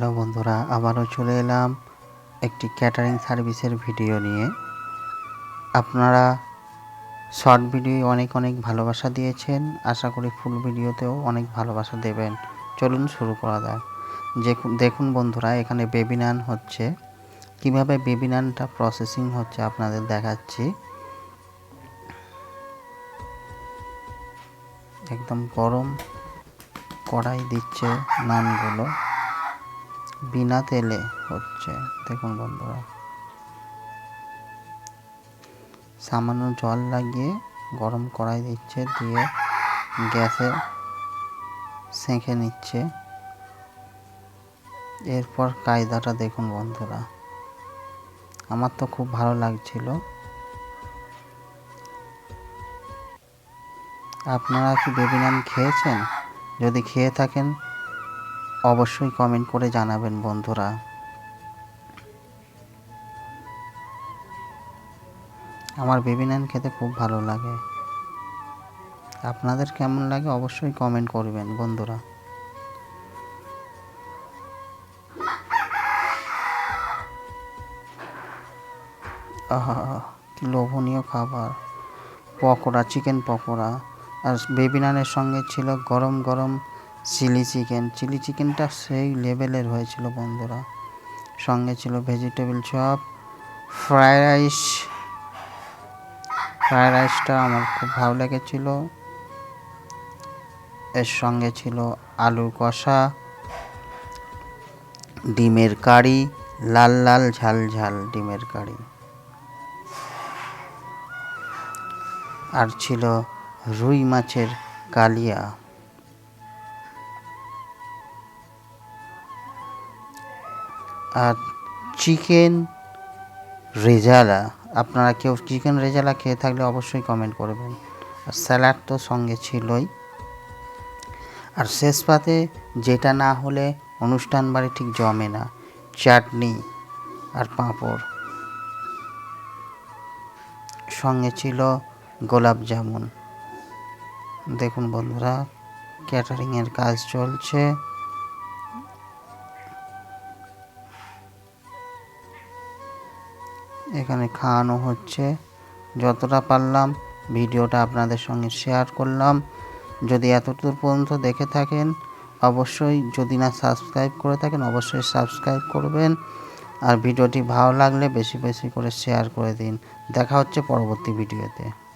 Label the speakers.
Speaker 1: Hello বন্ধুরা, আবারও চলে এলাম একটি ক্যাটারিং সার্ভিসের ভিডিও নিয়ে। আপনারা শর্ট ভিডিও অনেক অনেক ভালোবাসা দিয়েছেন, আশা করি ফুল ভিডিওতেও অনেক ভালোবাসা দেবেন। চলুন শুরু করা যাক। যে দেখুন বন্ধুরা, এখানে বেবি নান হচ্ছে। কীভাবে বেবি নানটা প্রসেসিং হচ্ছে আপনাদের দেখাচ্ছি। একদম গরম কড়াই দিচ্ছে নানগুলো। বিনা তেলে হচ্ছে। দেখুন বন্ধুরা। সামান্য জল লাগিয়ে গরম কড়াই দিচ্ছে, দিয়ে গ্যাসে সেঁকে নিচ্ছে। এরপর কায়দাটা দেখুন বন্ধুরা। আমার তো খুব ভালো লাগছিল। আপনারা কি বেবি নান খেয়েছেন? যদি খেয়ে থাকেন অবশ্যই কমেন্ট করে জানাবেন বন্ধুরা। আমার বেবি নান খেতে খুব ভালো লাগে। আপনাদের কেমন লাগে অবশ্যই কমেন্ট করবেন বন্ধুরা। আহা, কি লোভনীয় খাবার। পকোড়া চিকেন পকোড়া। আর বেবি নানের সঙ্গে ছিল গরম গরম চিলি চিকেন। চিলি চিকেনটা সেই লেভেলের হয়েছিল বন্ধুরা। সঙ্গে ছিল vegetable chop fried rice. Fried রাইসটা আমার খুব ভালো লেগেছিল। এর সঙ্গে ছিল আলু কষা, ডিমের কারি, লাল লাল ঝাল ঝাল ডিমের কারি। আর ছিল রুই মাছের কালিয়া। আর চিকেন রেজালা, আপনারা কেউ চিকেন রেজালা খেয়ে থাকলে অবশ্যই কমেন্ট করবেন। আর স্যালাড তো সঙ্গে ছিলই। আর শেষ পাতে যেটা না হলে অনুষ্ঠান বাড়ি ঠিক জমে না। চাটনি আর পাঁপড়। সঙ্গে ছিল গোলাপ জামুন। দেখুন বন্ধুরা ক্যাটারিংয়ের কাজ চলছে। এখানে খাওয়ানো হচ্ছে। যতটা পারলাম, ভিডিওটা আপনাদের সঙ্গে শেয়ার করলাম। যদি এতদূর পর্যন্ত দেখে থাকেন, অবশ্যই যদি না সাবস্ক্রাইব করে থাকেন, অবশ্যই সাবস্ক্রাইব করবেন। আর ভিডিওটি ভালো লাগলে বেশি বেশি করে শেয়ার করে দিন। দেখা হচ্ছে পরবর্তী ভিডিওতে।